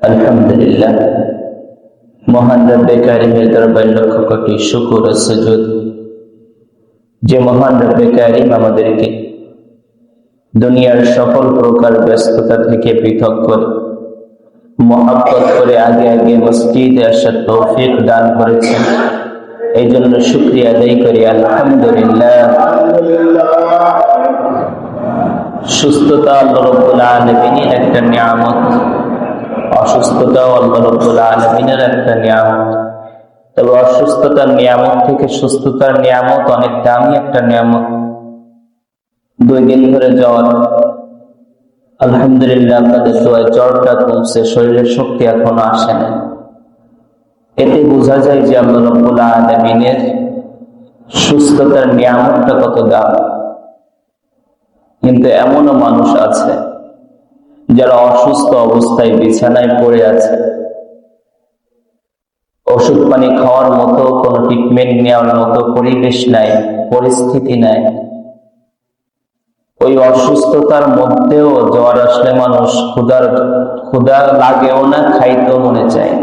আলহামদুলিল্লাহ। মহান রব্বে কারিমের দরবার লক্ষ কোটি শুকুর ও সুজুদ। যে মহান রব্বে কারিম আমাদেরকে দুনিয়ার সকল প্রকার ব্যস্ততা থেকে পৃথক করে করে আগে আগে মসজিদে আসার তৌফিক দান করেছেন এই জন্য শুক্রিয়া আদায় করি, আলহামদুলিল্লাহ। সুস্থতা আল্লাহ রব্বুল একটা নিয়ামত। অসুস্থতার নিয়ামত অনেক দামি একটা নিয়ামত। দুই দিন ধরে জ্বর। আলহামদুলিল্লাহ আপনাদের জ্বরটা কমছে, শরীরের শক্তি এখনও আসে না। এতে বোঝা যায় যে আল্লাহ রব্বুল আলমিনের সুস্থতার নিয়ামতটা কত দাম। কিন্তু এমনও মানুষ আছে যারা অসুস্থ অবস্থায় বিছানায় পড়ে আছে। ওষুধ পানি খাওয়ার মতো কোনো ট্রিটমেন্ট নেওয়ার মতো পরিবেশ নাই, পরিস্থিতি নাই। ওই অসুস্থতার মধ্যেও জ্বর আসলে মানুষ ক্ষুদার ক্ষুদা লাগেও না, খাইতেও মনে চায়।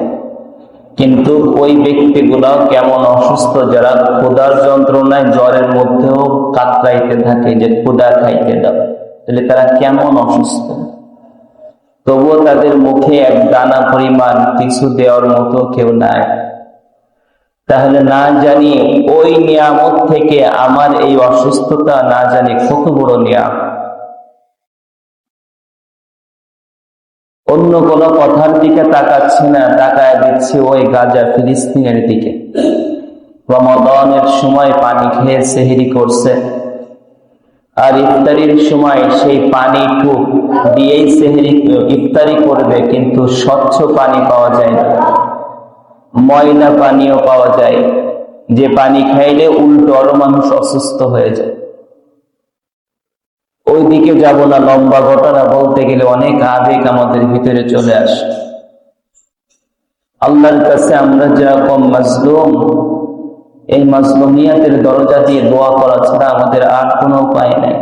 কিন্তু ওই ব্যক্তিগুলাও কেমন অসুস্থ যারা ক্ষুদার যন্ত্রণায় জ্বরের মধ্যেও কাতরাইতে থাকে যে ক্ষুদা খাইতে দাও, তাহলে তারা কেমন অসুস্থ? তবুও তাদের মুখে এক দানা পরিমাণ কিছু দেওয়ার মতো কেউ নাই। তাহলে না জানি ওই নিয়ামত থেকে আমার এই অসুস্থতা না জানি কত বড় নিয়াম। অন্য কোন কথার দিকে তাকাচ্ছি না, তাকায় দিচ্ছি ওই গাজা ফিলিস্তিনের দিকে। রমাদনের সময় পানি খেয়ে সেহেরি করছে। আর ইফতারির সময় সেই পানি টুক দিয়েই সেহেরি, ইফতারি করবে, কিন্তু স্বচ্ছ পানি পাওয়া যায় না। ময়লা পানিও পাওয়া যায়। যে পানি খাইলে উল্টো আরও মানুষ অসুস্থ হয়ে যায়। ওইদিকে যাব না, লম্বা ঘটনা বলতে গেলে অনেক আবেগ আমাদের ভিতরে চলে আসে। আল্লাহর কাছে আমরা যেরকম মাজলুম এই মাজলুমিয়াতের দরজা দিয়ে দোয়া করা ছাড়া আমাদের আর কোনো উপায় নাই।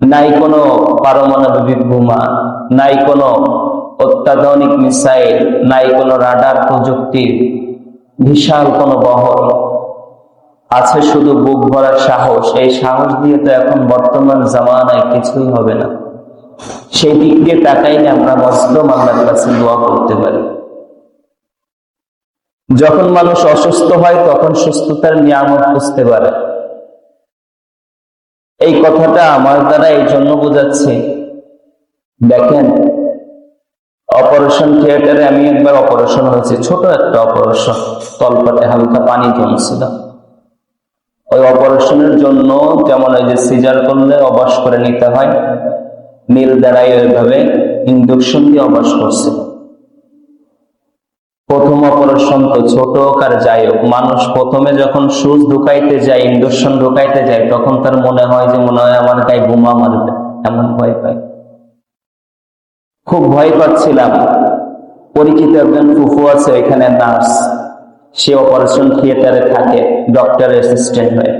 নাই কোনো পারমাণবিক বোমা, নাই কোনো অত্যাধুনিক মিসাইল, নাই কোনো রাডার প্রযুক্তির বিশাল কোনো বহর। আছে শুধু বুক ভরার সাহস, এই সাহস দিয়ে তো এখন বর্তমান জামানায় কিছুই হবে না। সেই দিক দিয়ে তাকাইলে আমরা মজলুম আল্লাহর কাছে দোয়া করতে পারি। যখন মানুষ অসুস্থ হয়, তখন সুস্থতার নিয়ামত বুঝতে পারে। এই কথাটা আমার দ্বারা এই জন্য বোঝাচ্ছি। দেখেন, অপারেশন থিয়েটারে আমি একবার অপারেশন হয়েছে, ছোট একটা অপারেশন, তলপাটে হালকা পানি জমছিল। ওই অপারেশনের জন্য যেমন ওই যে সিজার করলে অবাস করে নিতে হয়, নীল দ্বারাই ওইভাবে ইন্ডকশন দিয়ে অবাস করছিল প্রথম অপারেশন তো ছোট হোক আর যাই হোক, মানুষ প্রথমে যখন সুচ ঢুকাইতে যায়, ইন্ডকশন ঢুকাইতে যায়, তখন তার মনে হয় যে মনে হয় আমার গায়ে বোমা মারবে, এমন ভয় পায়। খুব ভয় পাচ্ছিলাম। পরিচিত একজন ফুফু আছে, এখানে নার্স। সে অপারেশন থিয়েটারে থাকে, ডক্টর অ্যাসিস্ট্যান্ট হয়ে।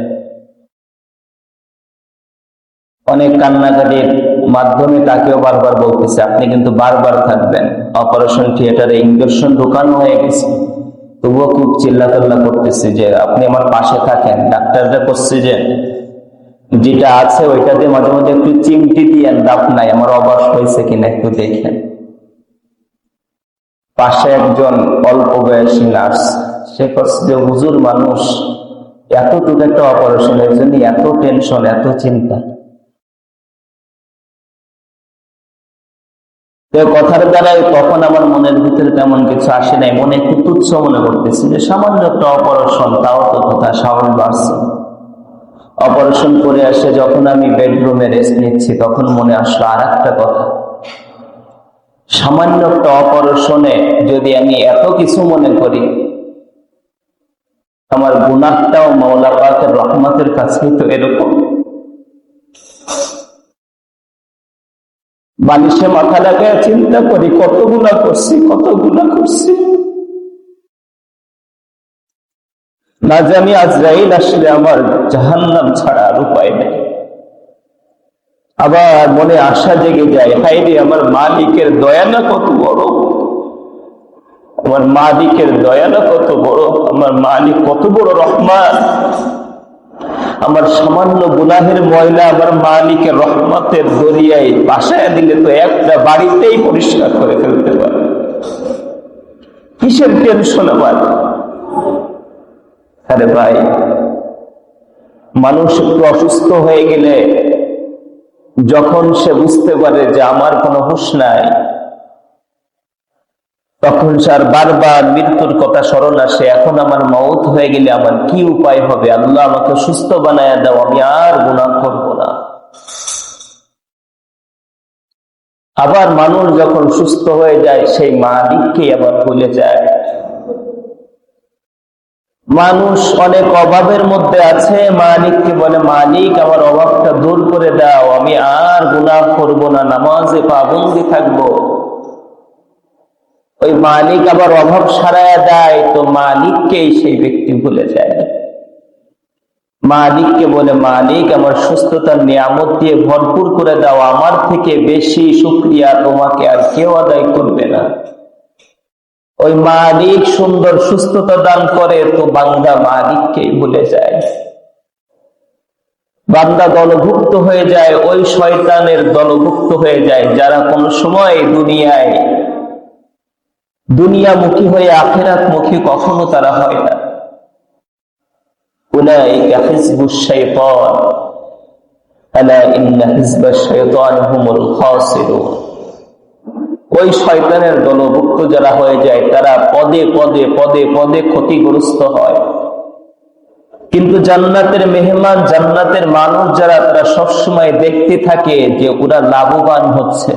অনেক কান্নাকাটির মাধ্যমে তাকেও বারবার বলতেছে, আপনি কিন্তু বারবার থাকবেন। অপারেশন থিয়েটারে ইঞ্জেকশন ঢুকানো হয়ে গেছে। তবুও খুব চিল্লাতাল্লা করতেছে যে, আপনি আমার পাশে থাকেন। ডাক্তাররা করছে যে, যেটা আছে ওইটাতে মাঝে মাঝে একটু চিমটি দিয়ে দাপ নাই। আমার অবাস হয়েছে কিনা একটু দেখেন। পাশে একজন অল্প বয়সী নার্স, সে করছে যে, হুজুর, মানুষ, এতটুকু একটা অপারেশনের জন্য এত টেনশন, এত চিন্তা। কথার দ্বারাই তখন আমার মনের ভিতরে তেমন কিছু আসে নাই, মনে একটু তুচ্ছ মনে করতেছি যে সামান্য একটা অপারেশন, তাও তো কথা সাহস বাড়ছে। অপারেশন করে আসে যখন আমি বেডরুমে রেস্ট নিচ্ছি, তখন মনে আসলো আর একটা কথা। সামান্য একটা অপারেশনে যদি আমি এত কিছু মনে করি, আমার গুণাটাও মাওলা রহমতের কাছে তো এরকম। বালিশে মাথা লাগায় চিন্তা করি কত গুণা করছি কত গুণা করছি। না জানি আজরাইল আসলে আমার জাহান্নাম ছাড়া আর উপায় নেই। আবার মনে আশা জেগে যায় হাইরে আমার মালিকের দয়া না কত বড়? আমার মালিকের দয়া না কত বড়? আমার মালিক কত বড় রহমান? আমার সামান্য গুনাহের ময়লা আমার মালিকের রহমতের দরিয়ায় বাসায় দিলে তো একটা বাড়িতেই পরিষ্কার করে ফেলতে পারে। কিসের টেনশন আমার? আরে ভাই, মানুষ একটু অসুস্থ হয়ে গেলে যখন সে বুঝতে পারে যে আমার কোনো হুশ নাই তখন স্যার বারবার মৃত্যুর কথা স্মরণ আসে, এখন আমার মৌত হয়ে গেলে আমার কি উপায় হবে? আল্লাহ আমাকে সুস্থ বানায় দাও, আমি আর গুণা করব না। আবার মানুষ যখন সুস্থ হয়ে যায়, সেই মালিককে আবার ভুলে যায়। মানুষ অনেক অভাবের মধ্যে আছে, মালিককে বলে, মালিক, আমার অভাবটা দূর করে দাও, আমি আর গুণা করব না, নামাজে পাবন্দি থাকব। ওই মালিক আবার অভাব সারায়া দেয়, তো মালিককেই সেই ব্যক্তি ভুলে যায়। মালিককে বলে, মালিক, আমার সুস্থতার নিয়ামত দিয়ে ভরপুর করে দাও, আমার থেকে বেশি শুক্রিয়া তোমাকে আর কেউ আদায় করবে না। ওই মালিক সুন্দর সুস্থতা দান করে, তো বান্দা মালিককেই ভুলে যায়। বান্দা দলভুক্ত হয়ে যায়, ওই শয়তানের দলভুক্ত হয়ে যায়, যারা কোন সময় দুনিয়ায় দুনিয়ামুখী হয়ে আখেরাত মুখী কখনো তারা হয় না। দলভুক্ত যারা হয়ে যায়, তারা পদে পদে পদে পদে ক্ষতিগ্রস্ত হয়। কিন্তু জান্নাতের মেহমান, জান্নাতের মানুষ যারা, তারা সবসময় দেখতে থাকে যে ওরা লাভবান হচ্ছে।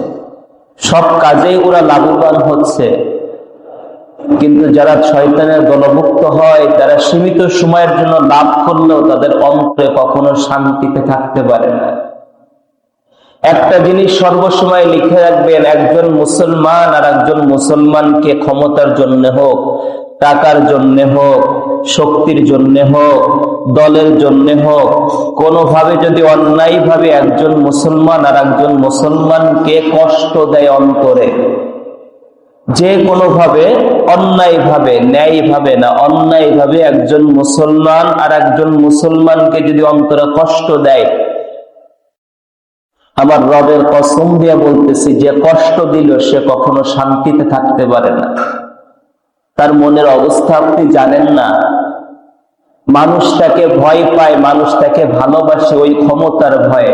সব কাজেই ওরা লাভবান হচ্ছে। কিন্তু যারা শয়তানের দলভুক্ত হয়, তারা সীমিত সময়ের জন্য লাভ করলেও তাদের অন্তরে কখনো শান্তিতে থাকতে পারে না। একটা জিনিস সর্বসময় লিখে রাখবেন, একজন মুসলমান আর একজন মুসলমানকে ক্ষমতার জন্য হোক, টাকার জন্য হোক, শক্তির জন্য হোক, দলের জন্য হোক, কোনোভাবে যদি অন্যায়ভাবে একজন মুসলমান আর একজন মুসলমানকে কষ্ট দেয় অন্তরে যে কোনোভাবে অন্যায় ভাবে ন্যায় ভাবে না অন্যায় ভাবে একজন মুসলমান আর একজন মুসলমানকে যদি অন্তরে কষ্ট দেয়, আমার রবের কসম দিয়া বলতেছি, যে কষ্ট দিল সে কখনো শান্তিতে থাকতে পারে না। তার মনের অবস্থা আপনি জানেন না। মানুষটাকে ভয় পায় মানুষটাকে ভালোবাসে, ওই ক্ষমতার ভয়ে,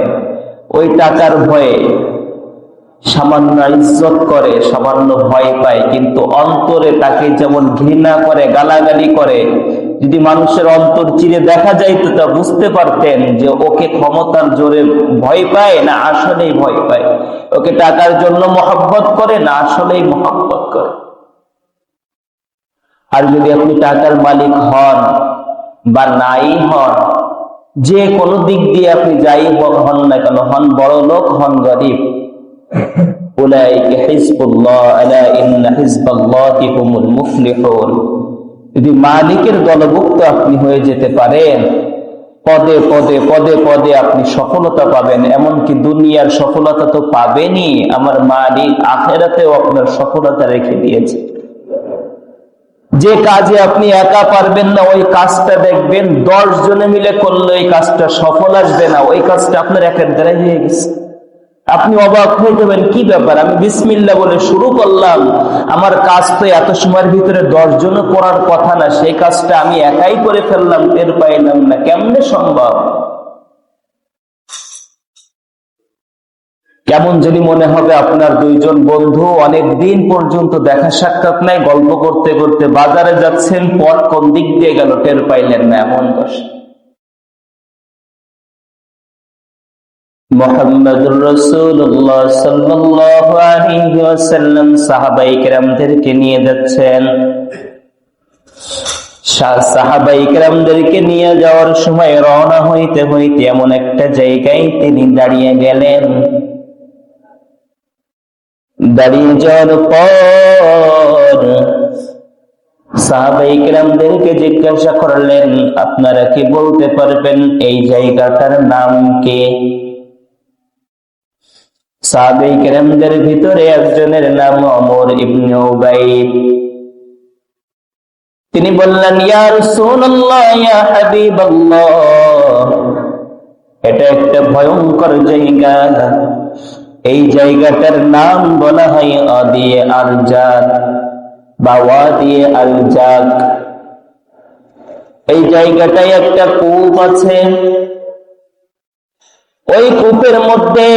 ওই টাকার ভয়ে। সামান্য ইজ্জত করে, সামান্য ভয় পায়, কিন্তু অন্তরে তাকে যেমন ঘৃণা করে, গালাগালি করে, যদি মানুষের অন্তর চিরে দেখা যাইতো তা বুঝতে পারতেন যে ওকে ক্ষমতার জোরে ভয় পায় না আসলেই ভয় পায়। ওকে টাকার জন্য মহাব্বত করে না আসলেই মহাব্বত করে। আর যদি আপনি টাকার মালিক হন বা নাই হন, যে কোনো দিক দিয়ে আপনি যাই হন না কেন, হন বড় লোক হন গরিব যদি মালিকের দলভুক্ত আপনি হয়ে যেতে পারেন, পদে পদে পদে পদে আপনি সফলতা পাবেন। এমনকি দুনিয়ার সফলতা তো পাবেনই, আমার মালিক আখেরাতেও আপনার সফলতা রেখে দিয়েছে। যে কাজে আপনি একা পারবেন না, ওই কাজটা দেখবেন, দশ জনে মিলে করলে ওই কাজটা সফল আসবে না, ওই কাজটা আপনার একের দ্বারাই হয়ে গেছে। আপনি অবাক হয়ে যাবেন, কি ব্যাপার? আমি বিসমিল্লা বলে শুরু করলাম। আমার কাজ তো এত সময়ের ভিতরে দশ জন করার কথা না, সেই কাজটা আমি একাই করে ফেললাম, টের পাইলাম না। কেমনে সম্ভব? কেমন যদি মনে হবে আপনার দুইজন বন্ধু অনেক দিন পর্যন্ত দেখা সাক্ষাৎ নাই, গল্প করতে করতে বাজারে যাচ্ছেন, পথ কোন দিক দিয়ে গেল টের পাইলেন না, এমন দশা। নিয়ে যাওয়ার এমন একটা জায়গায় তিনি দাঁড়িয়ে গেলেন। দাঁড়িয়ে যাওয়ার পর জিজ্ঞাসা করলেন, আপনারা কি বলতে পারবেন এই জায়গাটার নাম কে? সাহাবেই ভিতরে একজনের নাম অমর ইবনে তিনি বললেন, ইয়া রাসূলুল্লাহ, ইয়া হাবিবাল্লাহ। এটা একটা ভয়ঙ্কর জায়গা। এই জায়গাটার নাম বলা হয় আদিয়ে বা ওয়াদিয়ে এই জায়গাটায় একটা কূপ আছে। ওই কূপের মধ্যে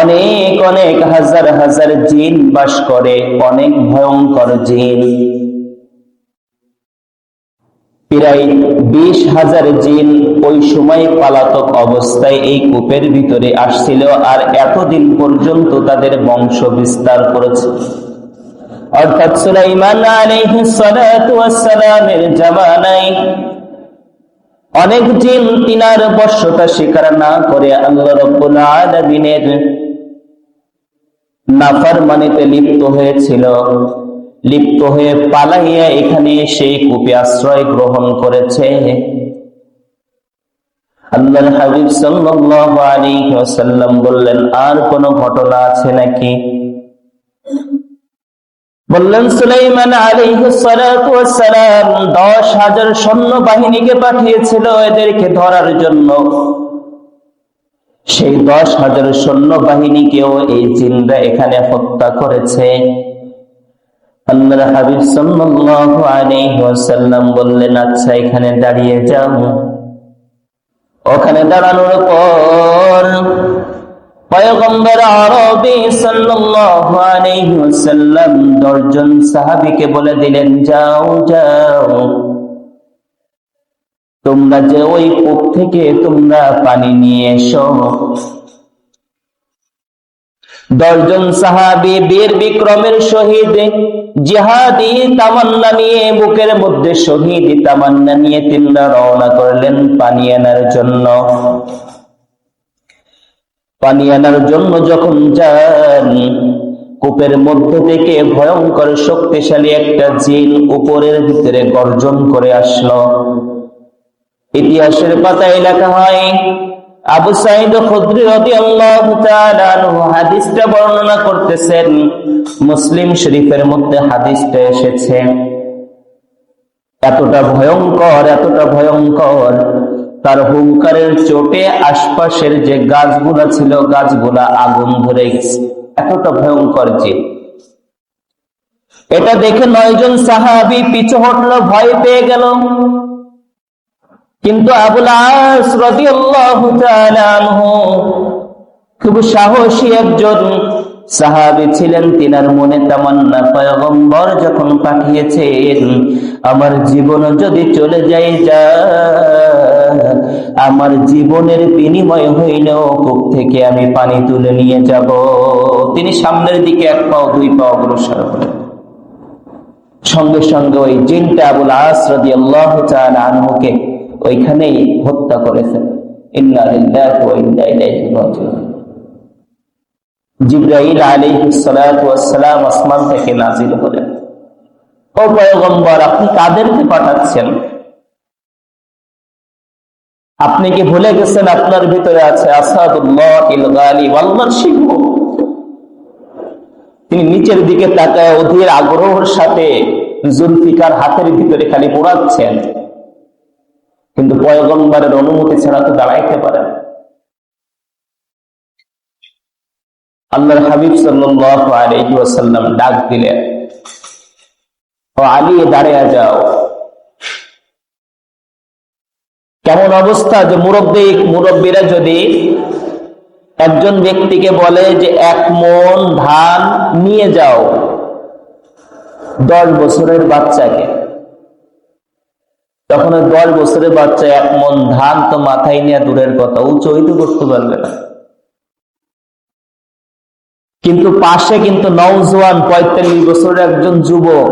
অনেক অনেক হাজার হাজার জিন বাস করে, অনেক ভয়ঙ্কর জিন। প্রায় বিশ হাজার জিন ওই সময় পালাতক অবস্থায় এই কূপের ভিতরে আসছিল আর এতদিন পর্যন্ত তাদের বংশ বিস্তার করেছে। অর্থাৎ সুলাইমান আলাইহিস সালাতু ওয়াস সালামের জামানায় অনেক জিন তিনার বর্ষতা স্বীকার না করে আল্লাহ রব্বুল আলামিনের নাফরমানিতে লিপ্ত হয়েছিল। লিপ্ত হয়ে পালাইয়া এখানে সেই কূপে আশ্রয় গ্রহণ করেছে। আল্লাহর হাবিব ওয়াসাল্লাম বললেন, আর কোন ঘটনা আছে নাকি? বললেন, সুলাইমান আলাইহিস সালাতু ওয়াসসালাম 10000 সৈন্য বাহিনীকে পাঠিয়েছিল এদেরকে ধরার জন্য। সেই দশ হাজার সৈন্য বাহিনীকেও এই জিনরা এখানে হত্যা করেছে। আল্লাহর হাবিব সাল্লাল্লাহু আলাইহি ওয়াসাল্লাম বললেন আচ্ছা এখানে দাঁড়িয়ে যাও। ওখানে দাঁড়ানোর পর পয়গম্বর আরবি সাল্লাল্লাহু তোমরা যে ওই কূপ থেকে তোমরা পানি নিয়ে এসো। দশজন সাহাবি বীর বিক্রমের শহীদ জিহাদি তামান্না নিয়ে বুকের মধ্যে শহীদ তামান্না নিয়ে তিনরা রওনা করলেন পানি আনার জন্য। পানি আনার জন্য যখন যান, কূপের মধ্য থেকে ভয়ঙ্কর শক্তিশালী একটা জিন উপরের ভিতরে গর্জন করে আসলো। ইতিহাসের পাতায় লেখা হয়, আবু সাইদ খুদরি রাদিয়াল্লাহু তাআলা হাদিসটা বর্ণনা করতেছেন, মুসলিম শরীফের মধ্যে হাদিসটা এসেছে। এতটা ভয়ঙ্কর এতটা ভয়ঙ্কর তার হুঙ্কারের চোটে আশপাশের যে গাছগুলা ছিল, গাছগুলা আগুন ধরে গেছে। এতটা ভয়ঙ্কর যে এটা দেখে নয়জন সাহাবি পিছু হটলো, ভয় পেয়ে গেল। কিন্তু আবুল আস রাদিয়াল্লাহু তাআলা আনহু খুব সাহসী একজন সাহাবী ছিলেন, তিনার মনে তামান্না পয়গম্বর যখন পাঠিয়েছেন, আমার জীবন যদি চলে যায় যা, আমার জীবনের বিনিময় হইলেও কূপ থেকে আমি পানি তুলে নিয়ে যাব। তিনি সামনের দিকে এক পাও, দুই পাও অগ্রসর হলেন। সঙ্গে সঙ্গে ওই জিনটা আবুল আস রাদিয়াল্লাহু তাআলা আনহুকে ওইখানেই হত্যা করেছেন। ইন্না লিল্লাহি ওয়া সালাম আসমান থেকে হলেন। ও পয়গম্বর, আপনি কাদেরকে পাঠাচ্ছেন? আপনি কি ভুলে গেছেন আপনার ভিতরে আছে আসাদুল্লাহ তিনি নিচের দিকে তাকায় অধীর আগ্রহের সাথে জুলফিকার হাতের ভিতরে খালি পোড়াচ্ছেন। কিন্তু পয়গম্বরের অনুমতি ছাড়া তো দাঁড়াইতে পারেন। আল্লাহর হাবিব ওয়াসাল্লাম ডাক দিলেন, ও আলী, দাঁড়িয়ে যাও। কেমন অবস্থা যে মুরব্বী, মুরব্বীরা যদি একজন ব্যক্তিকে বলে যে এক মন ধান নিয়ে যাও দশ বছরের বাচ্চাকে, তখন দশ বছরের বাচ্চা এক মন ধান তো মাথায় নিয়ে দূরের কথা, উঁচু হইতে করতে পারবে না। কিন্তু পাশে কিন্তু নওজোয়ান পঁয়তাল্লিশ বছরের একজন যুবক।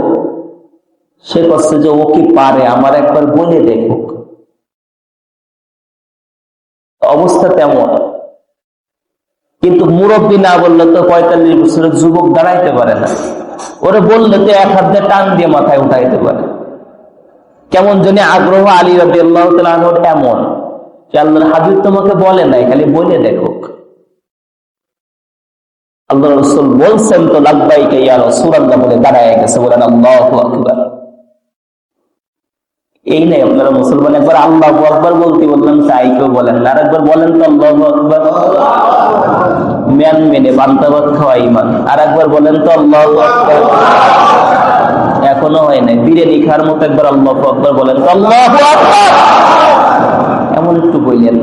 সে করছে যে, ও কি পারে? আমার একবার বলে দেখুক। অবস্থা তেমন। কিন্তু মুরব্বী না বললে তো পঁয়তাল্লিশ বছরের যুবক দাঁড়াইতে পারে না। ওরে বললে তো এক হাত দিয়ে টান দিয়ে মাথায় উঠাইতে পারে। কেমন জানি আগ্রহ আলী রবি আল্লাহ এমন যে আল্লাহর হাবিব তোমাকে বলে নাই, খালি বলে দেখুক আল্লাহ রসুল বলছেন, তো লাভবাইকে ইয়া রসুল বলে দাঁড়ায় গেছে, বলেন, আল্লাহ এই নাই, আপনারা মুসলমান, একবার আল্লাহ আকবার বলতে বললাম তাই কেউ বলেন না। একবার বলেন তো, আল্লাহ আকবার। ম্যান মেনে বান্তাবাদ খাওয়া ইমান আর একবার বলেন তো, আল্লাহ আকবার। এখনও হয় নাই। বিরিয়ানি খাওয়ার মতো একবার আল্লাহ আকবার বলেন তো, আল্লাহ এমন একটু বললেন।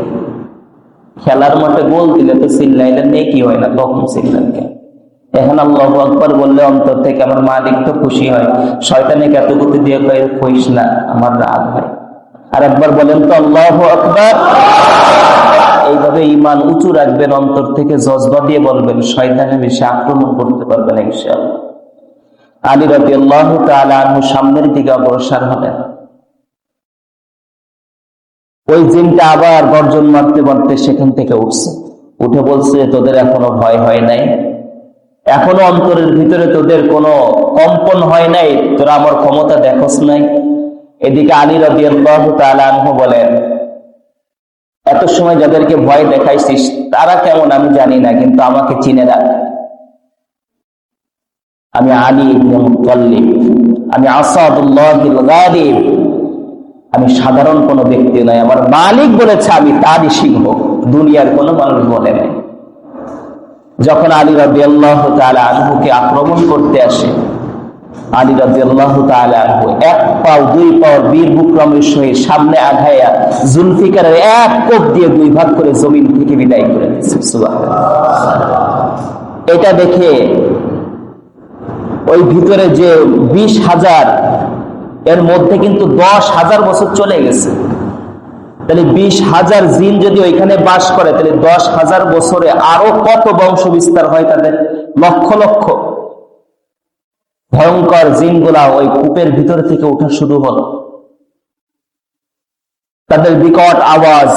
খেলার মাঠে গোল দিলে তো চিল্লাইলেন নেই কি হয় না, তখন চিল্লেন কেন? এখন আল্লাহ আকবর বললে অন্তর থেকে আমার মালিক তো খুশি হয়। শয়তানে গতি দিয়ে কয়ে, কইস না, আমার রাগ হয়। আর একবার বলেন তো, আল্লাহ আকবর। এইভাবে ইমান উঁচু রাখবেন, অন্তর থেকে জজবা দিয়ে বলবেন, শয়তানে বেশি আক্রমণ করতে পারবেন ইনশাআল্লাহ। আলী রবি আল্লাহ তালু সামনের দিকে অগ্রসর হবেন ওই জিনটা আবার গর্জন মারতে মারতে সেখান থেকে উঠছে। উঠে বলছে, তোদের এখনও ভয় হয় নাই। এখনও অন্তরের ভিতরে তোদের কোনো কম্পন হয় নাই। তোরা আমার ক্ষমতা দেখোস নাই। এদিকে আলী রবি বলেন, এত সময় যাদেরকে ভয় দেখাইছিস, তারা কেমন আমি জানি না, কিন্তু আমাকে চিনে রাখ। আমি আলী আমি গালিব আমি সাধারণ কোনো ব্যক্তি নয় আমার মালিক বলেছে আমি তারই সিংহ, দুনিয়ার কোনো মানুষ বলে নাই। যখন আলী রাবি আল্লাহ আনহুকে আক্রমণ করতে আসে, আলী রাবি আল্লাহ আনহু এক পাও, দুই পাও বীর বুক্রমের সহিত সামনে আঘাইয়া জুলফিকারের এক কোপ দিয়ে দুই ভাগ করে জমিন থেকে বিদায় করে এটা দেখে ওই ভিতরে যে বিশ হাজার এর মধ্যে কিন্তু দশ হাজার বছর চলে গেছে। তাহলে বিশ হাজার জিন যদি ওইখানে বাস করে, তাহলে দশ হাজার বছরে আরও কত বংশ বিস্তার হয় তাদের? লক্ষ লক্ষ। ভয়ঙ্কর জিনগুলা ওই কূপের ভিতর থেকে ওঠা শুরু হলো। তাদের বিকট আওয়াজ,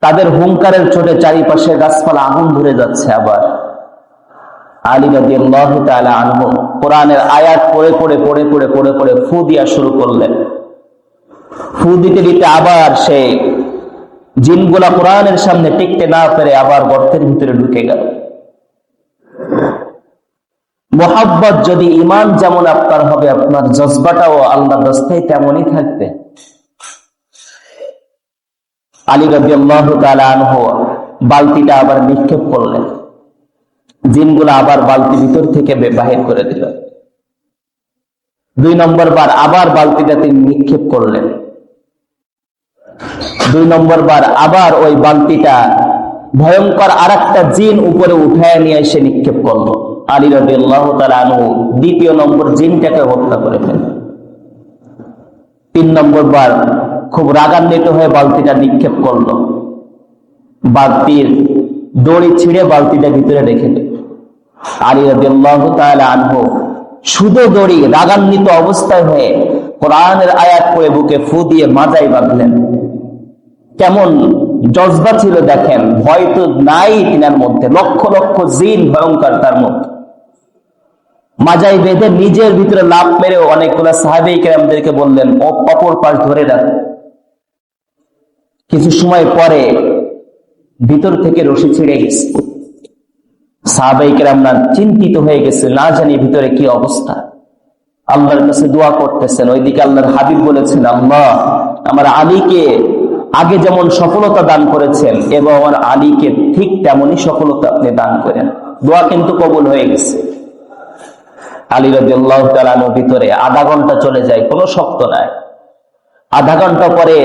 তাদের হুঙ্কারের চোটে চারিপাশে গাছপালা আগুন ধরে যাচ্ছে আবার। আলী আনহু কোরআনের আয়াত পড়ে পড়ে পড়ে পড়ে পড়ে পড়ে ফু দিয়া শুরু করলেন। ফু দিতে দিতে আবার সে জিনগুলা কোরআনের সামনে টিকতে না পেরে আবার গর্তের ভিতরে ঢুকে গেল। মোহাব্বত যদি ইমান যেমন আপনার হবে, আপনার জজবাটাও আল্লাহ দস্তায় তেমনই থাকবে। আলী রবি আল্লাহ আনহ বালতিটা আবার নিক্ষেপ করলেন। জিনগুলো আবার বালতি ভিতর থেকে বাহির করে দিল। দুই নম্বর বার আবার বালতিটা তিনি নিক্ষেপ করলেন। দুই নম্বর বার আবার ওই বালতিটা ভয়ঙ্কর আর একটা জিন উপরে উঠায় নিয়ে এসে নিক্ষেপ করল। আলী রবি আনু দ্বিতীয় নম্বর জিনটাকে হত্যা করে ফেল তিন নম্বর বার খুব রাগান্বিত হয়ে বালতিটা নিক্ষেপ করল। বালতির দড়ি ছিঁড়ে বালতিটা ভিতরে রেখে দেবে আলী দড়ি রাগান্বিত অবস্থায় হয়ে কোরআনের আয়াত পড়ে বুকে ফু দিয়ে বাঁধলেন। কেমন জজবা ছিল দেখেন, ভয় তো নাই তিনার মধ্যে, লক্ষ লক্ষ জিন ভয়ঙ্কর তার মধ্যে। মাজাই বেঁধে নিজের ভিতরে লাভ মেরে অনেকগুলো সাহাবেই কেরামদেরকে বললেন অপর পাশ ধরে রাখ। কিছু সময় পরে ভিতর থেকে রশি ছিঁড়ে গেছে। সাহাবাইকেরাম না চিন্তিত হয়ে গেছে, না জানি ভিতরে কি অবস্থা। আল্লাহর কাছে দোয়া করতেছেন, ওইদিকে আল্লাহর হাবিব বলেছেন, আল্লাহ, আমার আলীকে আগে যেমন সফলতা দান করেছেন, এবং আমার আলীকে ঠিক তেমনই সফলতা আপনি দান করেন। দোয়া কিন্তু কবুল হয়ে গেছে। আলী তালানোর ভিতরে আধা ঘণ্টা চলে যায়, কোনো শক্ত নাই। আধা ঘণ্টা পরে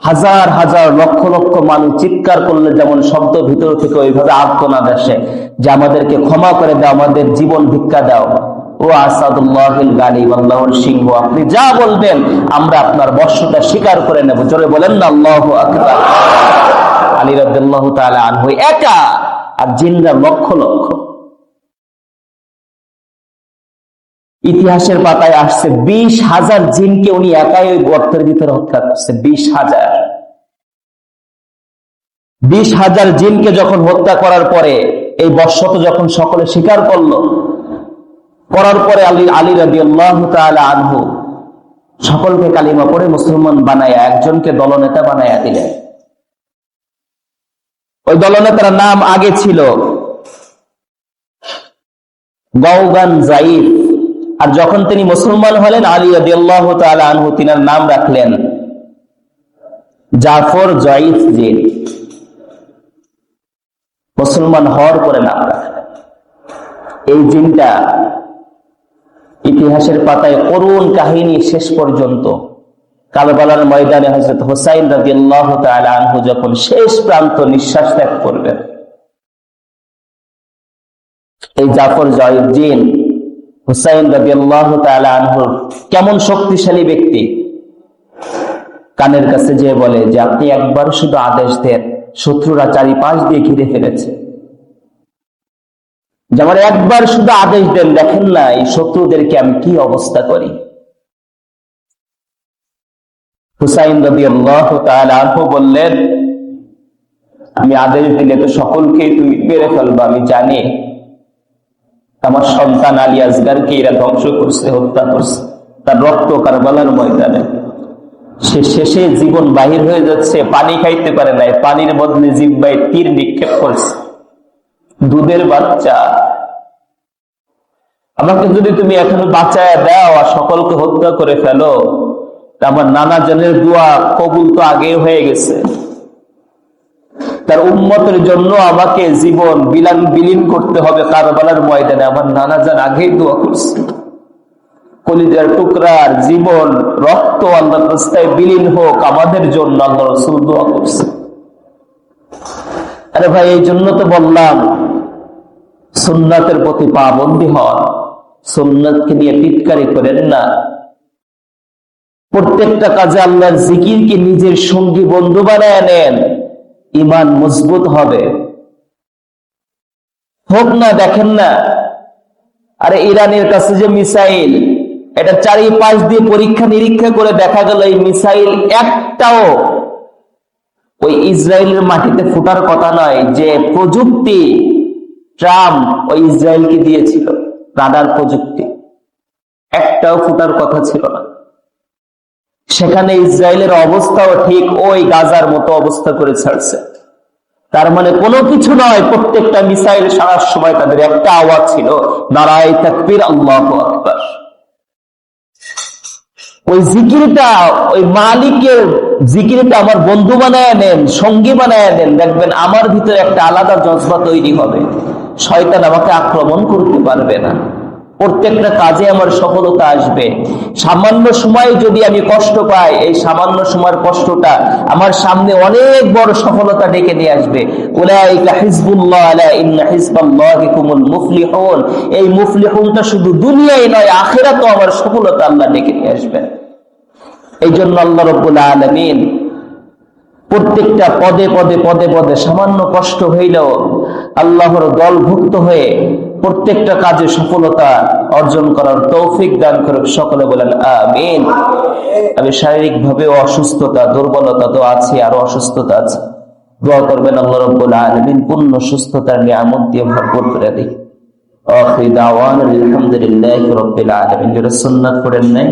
হাজার হাজার লক্ষ লক্ষ মানুষ চিৎকার করলে যেমন শব্দ ভিতর থেকে ওইভাবে আত্মনাদ আসে, যে আমাদেরকে ক্ষমা করে দাও, আমাদের জীবন ভিক্ষা দাও। ও আসাদুল্লাহিল সিংহ আপনি যা বলবেন, আমরা আপনার বর্ষটা স্বীকার করে নেব। জোরে বলেন না, আল্লাহ আলী রাদিয়াল্লাহ তাআলা আনহু একা, আর জিনরা লক্ষ লক্ষ। ইতিহাসের পাতায় আসছে, বিশ হাজার জিনকে উনি একাই ওই গর্তের ভিতরে হত্যা করছে, বিশ হাজার। বিশ হাজার জিনকে যখন হত্যা করার পরে, এই বর্ষত যখন সকলে স্বীকার করল, করার পরে আলী আলী রাজি আল্লাহ আনহু সকলকে কালিমা পড়ে মুসলমান বানায়া একজনকে দলনেতা বানায়া দিলেন। ওই দলনেতার নাম আগে ছিল গৌগান জাইদ। আর যখন তিনি মুসলমান হলেন, আলী আদিয়াল্লাহ আনহু তিনার নাম রাখলেন। জাফর জয়ীফ জিন মুসলমান হওয়ার পরে নাম এই জিনটা ইতিহাসের পাতায় করুণ কাহিনী শেষ পর্যন্ত কালবালার ময়দানে হজরত হোসাইন রাজি আল্লাহ আনহু যখন শেষ প্রান্ত নিঃশ্বাস ত্যাগ করবেন এই জাফর জয়ুদ্দিন হুসাইন রবি আল্লাহ আনহুর কেমন শক্তিশালী ব্যক্তি। কানের কাছে যে বলে যে, আপনি একবার শুধু আদেশ দেন, শত্রুরা চারিপাশ দিয়ে ঘিরে ফেলেছে। যে, আমার একবার শুধু আদেশ দেন, দেখেন না, এই শত্রুদেরকে আমি কি অবস্থা করি? হুসাইন রবি আল্লাহ আনহু বললেন, আমি আদেশ দিলে তো সকলকে তুমি মেরে ফেলব, আমি জানি আমার সন্তান আলী আজগারকে এরা ধ্বংস করছে, হত্যা করছে। তার রক্ত কারবালার ময়দানে। সে শেষে জীবন বাহির হয়ে যাচ্ছে, পানি খাইতে পারে নাই, পানির বদলে জিব্বাই তীর নিক্ষেপ করছে। দুধের বাচ্চা। আমাকে যদি তুমি এখনও বাঁচায় দাও আর সকলকে হত্যা করে ফেলো আমার নানা জনের দোয়া কবুল তো আগে হয়ে গেছে। তার উন্মতের জন্য আমাকে জীবন বিলান বিলীন করতে হবে কারবালার ময়দানে। আমার নানা যান আগেই দোয়া করছে। কলিজার টুকরার জীবন, রক্ত আল্লাহ রাস্তায় বিলীন হোক, আমাদের জন্য আল্লাহ রসুল দোয়া করছে। আরে ভাই, এই জন্য তো বললাম, সুন্নাতের প্রতি পাবন্দি হন। সুন্নাতকে নিয়ে টিটকারি করেন না। প্রত্যেকটা কাজে আল্লাহর জিকিরকে নিজের সঙ্গী বন্ধু বানায় নেন। ইমান মজবুত হবে। হোক না, দেখেন না। আরে ইরানের কাছে যে মিসাইল, এটা চারিপাশ দিয়ে পরীক্ষা নিরীক্ষা করে দেখা গেল, এই মিসাইল একটাও ওই ইসরায়েলের মাটিতে ফুটার কথা নয়, যে প্রযুক্তি ট্রাম্প ওই ইসরায়েলকে দিয়েছিল, রাডার প্রযুক্তি। একটাও ফুটার কথা ছিল না। সেখানে ইসরায়েলের অবস্থাও ঠিক ওই গাজার মতো অবস্থা করে ছাড়ছে। তার মানে কোনো কিছু নয়, প্রত্যেকটা মিসাইল সারার সময় তাদের একটা আওয়াজ ছিল, নারায় তাকবীর, আল্লাহ আকবার। ওই জিকিরটা, ওই মালিকের জিকিরটা আমার বন্ধু বানায় নেন, সঙ্গী বানায় নেন, দেখবেন আমার ভিতরে একটা আলাদা জজবা তৈরি হবে। শয়তান আমাকে আক্রমণ করতে পারবে না। প্রত্যেকটা কাজে আমার সফলতা আসবে। সামান্য সময় যদি আমি কষ্ট পাই, এই সামান্য সময়ের কষ্টটা আমার সামনে অনেক বড় সফলতা ডেকে নিয়ে আসবে। এই মুফলিহুনটা শুধু দুনিয়ায় নয় আখেরা তো আমার সফলতা আল্লাহ ডেকে নিয়ে আসবেন। এই জন্য আল্লাহ রব্বুল আলমিন প্রত্যেকটা পদে পদে পদে পদে সামান্য কষ্ট হইলেও আল্লাহর দলভুক্ত হয়ে প্রত্যেকটা কাজে সফলতা অর্জন করার তৌফিক দান করে সকলে বলেন, আমিন। আমি শারীরিক ভাবে অসুস্থতা, দুর্বলতা তো আছে, আর অসুস্থতা আছে। দোয়া করবেন আল্লাহ রব্বুল আলমিন, পূর্ণ সুস্থতার নিয়ামত দিয়ে ভরপুর করে দিই আলহামদুলিল্লাহ রব্বিল আলমিন। সুন্নাত করেন নাই